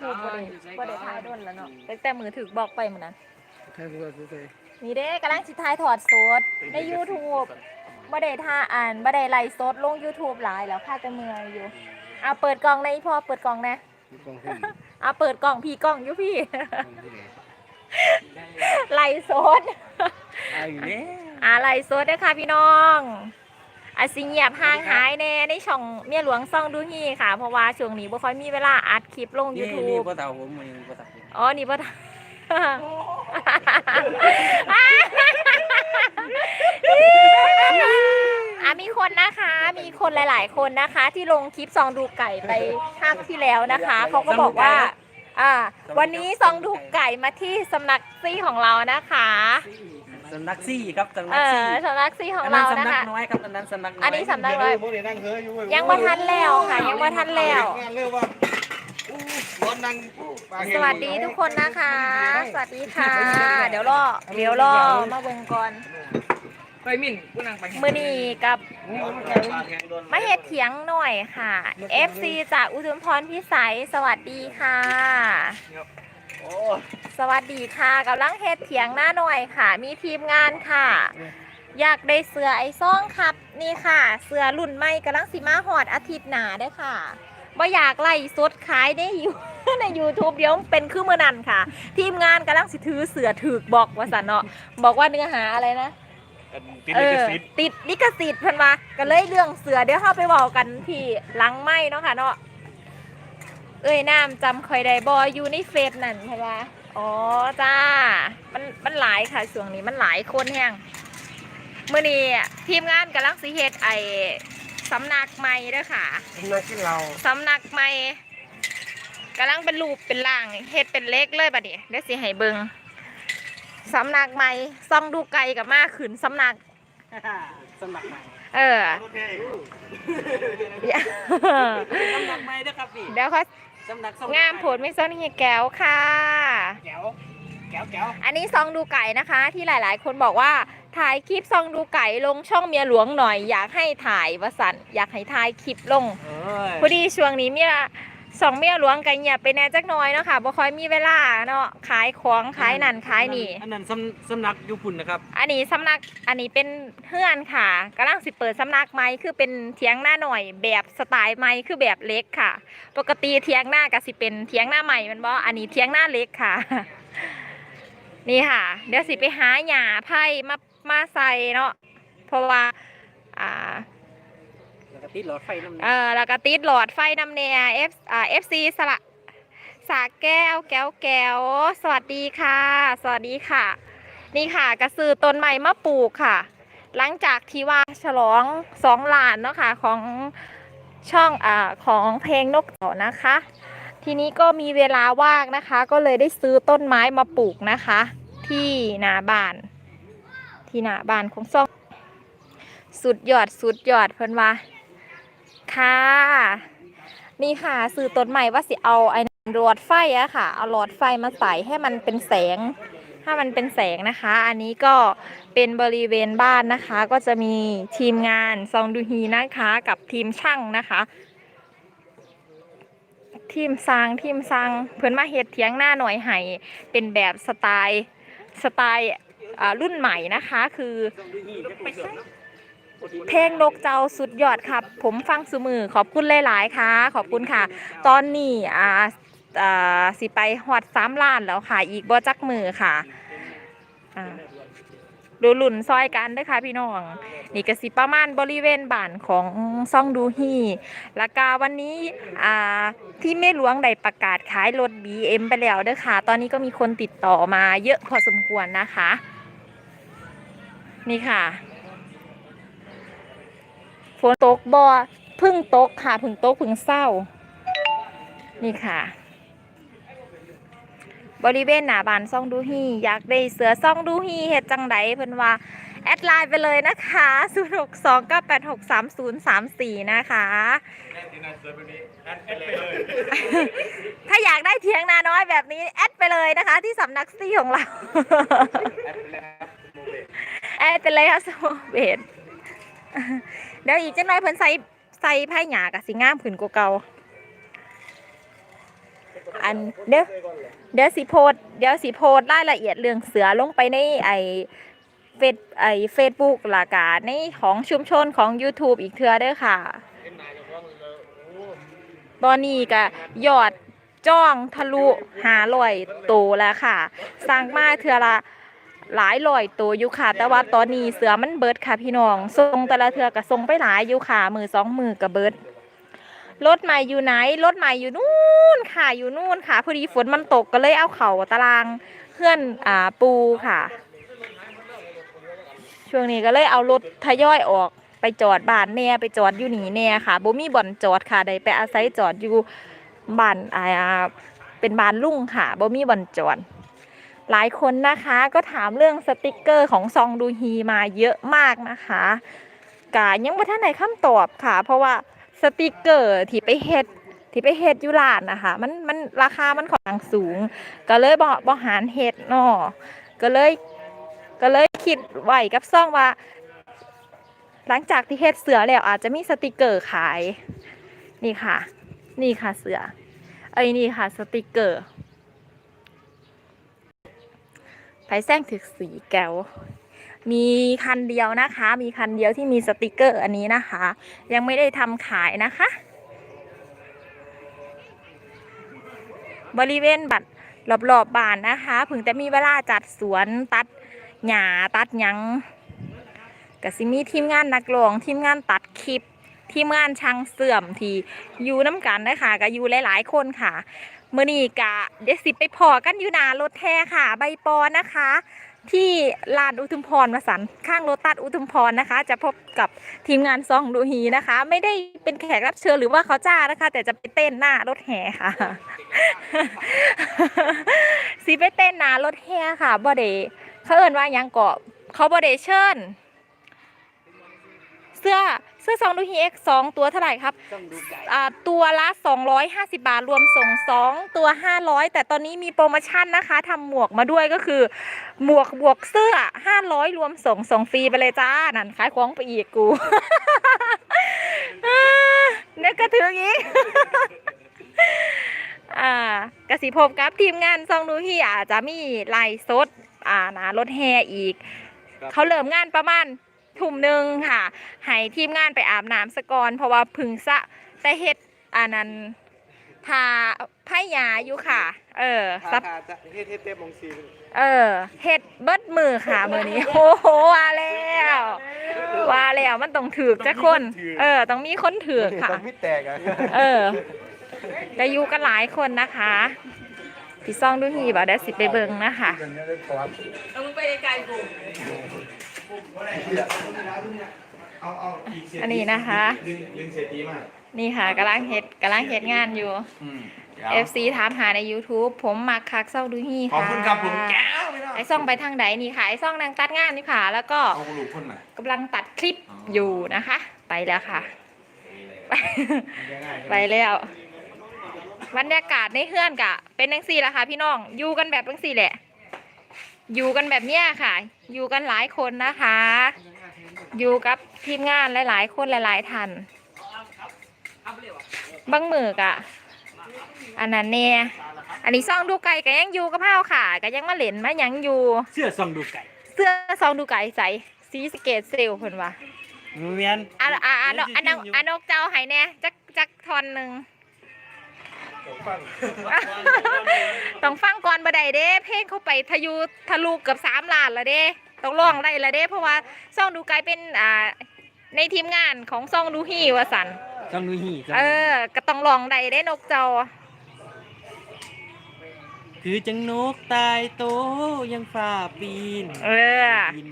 ถูกบ่ได้บ่ได้ถ่ายโดนแล้วเนาะตั้งแต่มือถือบอกไปเหมือนนั้นใช่คือคือนี่เด้กำลังสิถ่ายถอดสดใน YouTube บ่ได้ท่าอ่านบ่ได้ไลฟ์สดลง YouTube หลายแล้วค่าจะเมื่อยอยู่เอาเปิดกล่องในพ่อเปิดกล่องนะมีกองหุ้นเอาเปิดกล่องพี่กล่องอยู่พี่กองที่ไหนไลฟ์สด ไอ้เนี่ยอ่าไลฟ์สดเด้อค่ะพี่น้อง อาสิเงียบห่างหายแน่ในช่องเมียหลวงซ่องดูฮีค่ะ เพราะว่าช่วงนี้บ่ค่อยมีเวลาอัดคลิปลง นี่นี่ YouTube พ่อเต่าผมมือพ่อเต่าผมอ๋อนี่ป่ะอะมีคนนะคะ มีคนหลาย ๆ คนนะคะ ที่ลงคลิปซองดูไก่ไปภาคที่แล้วนะคะเขาก็บอกว่า อ่า วันนี้ซองดูไก่มาที่สำนักซี่ของเรานะคะ สำนักซี่ครับสำนัเอกซี่อสำนักซี่ของอันนั้เรานนะสำนักคะ น้อยครับอันนั้นสำนักน้อยอันนี้สำนักเลยบ่ได้นั่งเฮยอยู่เว้ยังบ่ทันแล้วค่ะ ยังบ่ทันแล้ว งานเรื่องว่าอู้ร้อนนั่งปากสเห็นวัสดีทุกคนนะคะ สวัสดีค่ะ เดี๋ยวรอเดี๋ยวรอมาเบิ่งก่อนไปมิ่นกูนั่งไปมือนี้กับ ปากแห้งโดนมาเห็ดเถียงหน่อยค่ะ FC จากอุดมพรพิสัย สวัสดีค่ะโอ้ สวัสดีค่ะกำลังเฮ็ดเถียงหน้าหน่อยค่ะ มีทีมงานค่ะ อยากได้เสือไอ้ซ่องครับ นี่ค่ะ เสือรุ่นใหม่กำลังสิมาหอดอาทิตย์หนาเด้อค่ะบ่อยากไล่สดขายได้อยู่ใน YouTube เดี๋ยวเป็นคือมือนันค่ะ ทีมงานกำลังสิถือเสือถือกบอกว่าสันเนาะบอกว่าเนื้อหาอะไรนะติดลิขสิทธิ์เออติดลิขสิทธิ์เพิ่นว่าก็เลยเรื่องเสือเดี๋ยวเข้าไปเว้ากันที่หลังไม้เนาะค่ะเนาะ เอ้ยน้ำจำคอยได้บออยู่ในเฟซนั่นใช่ปะอ๋อจ้า มันมันหลายค่ะช่วงนี้มันหลายคนแห้งมื่อนี้ทีมงานกำลังสิเฮ็ดไอสำนักใหม่เด้อค่ะนักกินเราสำนักใหม่กำลังเป็นรูปเป็นร่างเฮ็ดเป็นเล็กเลยบัดนี้เดี๋ยวสิให้เบิงสำนักใหม่ซ่องดูไกลกับมาขืนสำนักสำนักใหม่เออโอเคสำนักใหม่นะครับพี่เดี๋ยวเขา สำนักงามโผลไม่ซ้อนเฮียแก้วค่ะ แก้วแก้วแก้วอันนี้ซองดูไก่นะคะ ที่หลาย ๆ คนบอกว่าถ่ายคลิปซองดูไก่ลงช่องเมียหลวงหน่อย อยากให้ถ่ายวสันอยากให้ถ่ายคลิปลงเอ้ยพอดีช่วงนี้เมีย สองเมียหลวงกันเงียบไปแหน่จักหน่อยเนาะค่ะบ่ค่อยมีเวลาเนาะขายของขายนั่นขายนี่ อันนั้นสำสำนักอยุพุ่นนะครับอันนี้สำนักอันนี้เป็นเฮือนค่ะกำลังสิเปิดสำนักใหม่คือเป็นเถียงหน้าหน่อย แบบสไตล์ใหม่คือแบบเล็กค่ะ ปกติเถียงหน้าก็สิเป็นเถียงหน้าใหม่แมันบ่อันนี้เถียงหน้าเล็กค่ะ นี่ค่ะ เดี๋ยวสิไปหาหญ้าไผ่มามาใส่เนาะเพราะว่าอ่าแล้ว ก็ติดหลอดไฟน้ำเออแล้วก็ติดหลอดไฟนำเนีย F อ่า FC สละสาแก้วแก้วแก้วสวัสดีค่ะ สวัสดีค่ะ นี่ค่ะกระสือต้นใหม่มาปลูกค่ะ หลังจากที่ว่าฉลองสองล้านเนาะค่ะของช่องอ่าของเพลงนกต่อนะคะ ทีนี้ก็มีเวลาว่างนะคะ ก็เลยได้ซื้อต้นไม้มาปลูกนะคะ ที่หน้าบ้าน ที่หน้าบ้านของซ่องสุดยอดสุดยอดเพิ่นว่า ค่ะ นี่ค่ะสื่อต้นใหม่ว่าสิเอาไอ้หลอดไฟอะค่ะ เอาหลอดไฟมาใส่ให้มันเป็นแสง ถ้ามันเป็นแสงนะคะ อันนี้ก็เป็นบริเวณบ้านนะคะ ก็จะมีทีมงานซองดูฮีนะคะ กับทีมช่างนะคะ ทีมสร้างทีมสร้างเพื่อนมาเฮ็ดเทียงหน้าหน่อยให้เป็นแบบสไตล์สไตล์รุ่นใหม่นะคะ คือ เพลงนกเจ้าสุดยอดครับ ผมฟังสมือขอบคุณหลาย ๆ ค่ะ ขอบคุณค่ะ ตอนนี้อ่าอ่าสิไปฮอดสามล้านแล้วค่ะ อีกบ่จักมือค่ะอ่าดูหลุ่นซอยกันด้วยค่ะพี่น้อง นี่ก็สิประมาณบริเวณบ้านของซ่องดูฮีแล้วก็วันนี้อ่าที่แม่หลวงได้ประกาศขายรถ BM ไปแล้วเด้อค่ะ ตอนนี้ก็มีคนติดต่อมาเยอะพอสมควรนะคะ นี่ค่ะ ฝนตกบอพึ่งตกค่ะพึ่งตกพึ่งเศร้า นี่ค่ะ บริเวณหน้าบ้านซ่องดูฮีอยากได้เสือซ่องดูฮีเฮ็ดจังไดเพิ่นว่า แอดไลน์ไปเลยนะคะ0 6 2 9 8 6 3 0 3 4 นะคะถ้าอยากได้เทียงนาน้อยแบบนี้ แอดไปเลยนะคะ ที่สำนักซี่ของเรา แอดไปเลยค่ะสมเบตเดี๋ยวอีกจังหน่อยเพิ่นใส่ใส่ไผ่หยากับสิงามขึ้นกว่าเก่าอันเดี๋ยวเดี๋ยวสิโพสเดี๋ยวสิโพสรายละเอียดเรื่องเสือลงไปในไอเฟซไอเฟซบุ๊กหละกาในของชุมชนของ YouTube อีกเทื่อเด้อค่ะ ตอนนี้ก็ยอดจ้องทะลุหาลอยโตวแล้วค่ะ สร้างมาเทื่อละ หลายลอยโตวอยู่ค่ะ แต่ว่าตอนนี้เสือมันเบิดค่ะพี่น้องส่งแต่ละเทื่อก็ส่งไปหลายอยู่ค่ะ มือสองมือก็เบิดรถใหม่อยู่ไหนรถใหม่อยู่นู่นค่ะอยู่นู่นค่ะ พอดีฝนมันตกก็เลยเอาเข่าตารางเพื่อนอ่าปูค่ะ ช่วงนี้ก็เลยเอารถทยอยออกไปจอดบ้านแน่ไปจอดอยู่หนีแน่ค่ะบ่มีบ่อนจอดค่ะได้ไปอาศัยจอดอยู่บ้านอ่าเป็นบ้านลุงค่ะบ่มีบ่อนจอด หลายคนนะคะก็ถามเรื่องสติกเกอร์ของซองดูฮีมาเยอะมากนะคะกายังบ่ทันได้คำตอบค่ะ เพราะว่าสติกเกอร์ที่ไปเฮ็ดที่ไปเฮ็ดยู่ร้านนะคะมันมันราคามันค่อนข้างสูง ก็เลยบ่บ่หารเฮ็ดเนาะก็เลยก็เลยคิดไว้กับซ่องว่า หลังจากที่เฮ็ดเสือแล้วอาจจะมีสติกเกอร์ขาย นี่ค่ะ นี่ค่ะเสือไอ้นี่ค่ะสติกเกอร์ ไผแซงถึกสีแก้ว มีคันเดียวนะคะ มีคันเดียวที่มีสติกเกอร์อันนี้นะคะ ยังไม่ได้ทำขายนะคะ บริเวณบัตรรอบๆบ้านนะคะเพิ่งแต่มีเวลาจัดสวนตัดหญ้าตัดหยังก็สิมีทีมงานนักร้องทีมงานตัดคลิปทีมงานช่างเสื่อมที่อยู่น้ำกันนะคะก็อยู่หลายๆคนค่ะ มื่อนี้กะเดี๋ยวสิไปพอกันอยู่หนารถแท้ค่ะ ใบปอนะคะ ที่ลานอุทุมพรมาสันข้างโรตัสอุทุมพรนะคะ จะพบกับทีมงานซองดูฮีนะคะ ไม่ได้เป็นแขกรับเชิญหรือว่าเขาจ้านะคะ แต่จะไปเต้นหน้ารถแห่ค่ะสิไปเต้นหน้ารถแห่ค่ะบ่เดเขาเอิ้นว่ายังเกาะเขาบ่เดเชิญเสื้อ เสื้อซองดูฮีเอ็กสองตัวเท่าไหร่ครับต้องดูไก่อ่าตัวละ 250 บาทรวมส่ง 2 ตัว 500 แต่ตอนนี้มีโปรโมชั่นนะคะทำหมวกมาด้วยก็คือ หมวกบวกเสื้อ 500 รวมส่งส่งฟรีไปเลยจ้า นั่นขายของไปอีกกูอ่าเนี่ยกระถืออีก อ่ากสิพบกับทีมงานซองดูที่อาจจะมีไลฟ์สด อ่านะรถแห่อีก เขาเริ่มงานประมาณ ทุ่มหนึ่งค่ะให้ทีมงานไปอาบน้ำสะกอนเพราะว่าพึ่งสะแต่เฮ็ดอันนั้นทาไผ่ยาอยู่ค่ะ เออซับจะเฮ็ดเฮ็ดเต็มมงซีเออเฮ็ดเบิดมือค่ะมือนี้โอ้โหว่าแล้วว่าแล้วมันต้องถือกจักคน เออ ต้องมีคนถือกค่ะต้องพิดแตกอะเออจะอยู่กันหลายคนนะคะพี่ซ่องดูหีบ่ได้สิไปเบิ่งนะคะเอามึงไปไกลๆกูเอาเอาอีกเสียอันนี้นะคะ ดึงดึงเสียดีมากนี่ค่ะกำลังเฮ็ดกำลังเฮ็ดงานอยู่ อืม FC ถามหาใน YouTube ผมมักคักซ่องดูฮีขอบค่ะคุณครับผมแก้วไม่ได้ไอ้ซ่องไปทางไหนนี่ค่ะไอ้ซ่องนางตัดงานนี่ค่ะ แล้วก็เอากระดูกพ่นหน่อย กำลังตัดคลิปอยู่นะคะ ไปแล้วค่ะไปไปแล้วบรรยากาศในเฮือนกะ เป็นจังซี่ละค่ะพี่น้องอยู่กันแบบจังซี่แหละ อยู่กันแบบเนี้ยค่ะ อยู่กันหลายคนนะคะ อยู่กับทีมงานหลาย ๆ คนหลายๆท่านบางมือกะอันนั้นเนี่ยอันนี้ซองดูไก่ก็ยังอยู่กับเฮาค่ะก็ยังมาเล่นมายังอยู่เสื้อซองดูไก่เสื้อซองดูไก่ใสสีสะเกตเซลเพิ่นว่าเมียนอะอะอะนกอะนกอะนกเจ้าให้แน่จักจักทอนหนึ่ง ต้องฟังก่อนบ่ได้เด้ เพลงเขาไปทะยุทะลุเกือบสามล้านแล้วเด้ต้องร้องได้แล้วเด้ เพราะว่าซองดูไกลเป็นอ่าในทีมงานของซองดูฮีว่าสันซองดูหีซองเอดูอก็ต้องร้องได้เด้นกเจ้าคือจังนกตายโตยังฝ่าปีน เออบิน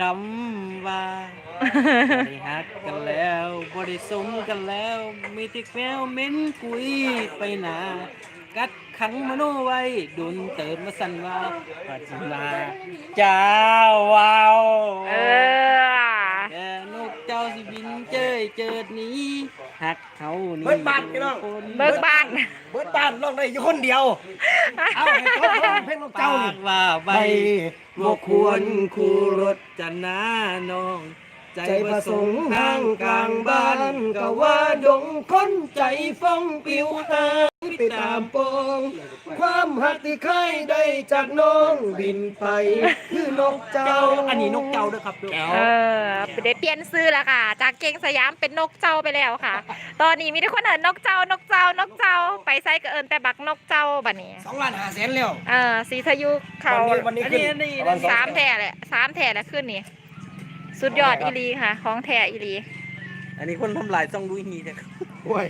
คำว่าได้ฮักกันแล้วบ่ได้สมกันแล้ว มีแติแมวเหม็นกุยไปหนากัดขังมโนไว้ดุนเติมมาสั่นว่าปัจจุนาเจ้าวาวเออแต่นกเจ้าสิบินเจยเจิดหนี้ หักเขานี่เบิดบานพี่น้อง คนเบิกบานเบิดบ้านร้องได้อยู่คนเดียว เอาให้เขาร้องเพลงของปาเจ้านี่ กว่าใบใบบ่ควรคู่รถจะนาน้อง ใจใจประสงค์ทางกลางบ้านก็ว่าดงคนใจฟ้องปิวหายไปตามปองความหักที่เคยได้จากน้องบินไป คือนกเจ้าเจ้าอันนี้นกเจ้าด้วยครับด้วยเออได้เปลี่ยนซื้อแล้วค่ะ จากเก่งสยามเป็นนกเจ้าไปแล้วค่ะ ตอนนี้มีทุกคนเอินนกเจ้านกเจ้านกเจ้า ไปไซก็เอินแต่บักนกเจ้าบัดนี้สองล้านห้าแสนแล้วเออสีทยุเขาวันนี้วันนี้อันขึ้นนี้อันนี้ประมาณสองสามแถแหละสามแถแหละขึ้นนี่ สุดยอดอีหลีค่ะ ของแถอีหลี อันนี้คนทำลายซ่องดูฮีนะครับโอ้ย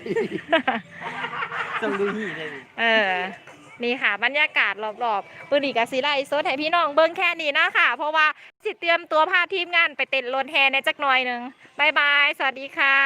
ซ่องดูฮีเลยเออ นี่ค่ะบรรยากาศรอบๆปืนอีกาซีไลฟ์สดให้พี่น้องเบิ้งแค่นี้นะค่ะ เพราะว่าสิเตรียมตัวพาทีมงานไปเต้นรถแฮในจักหน่อยหนึ่งบายบาย สวัสดีค่ะ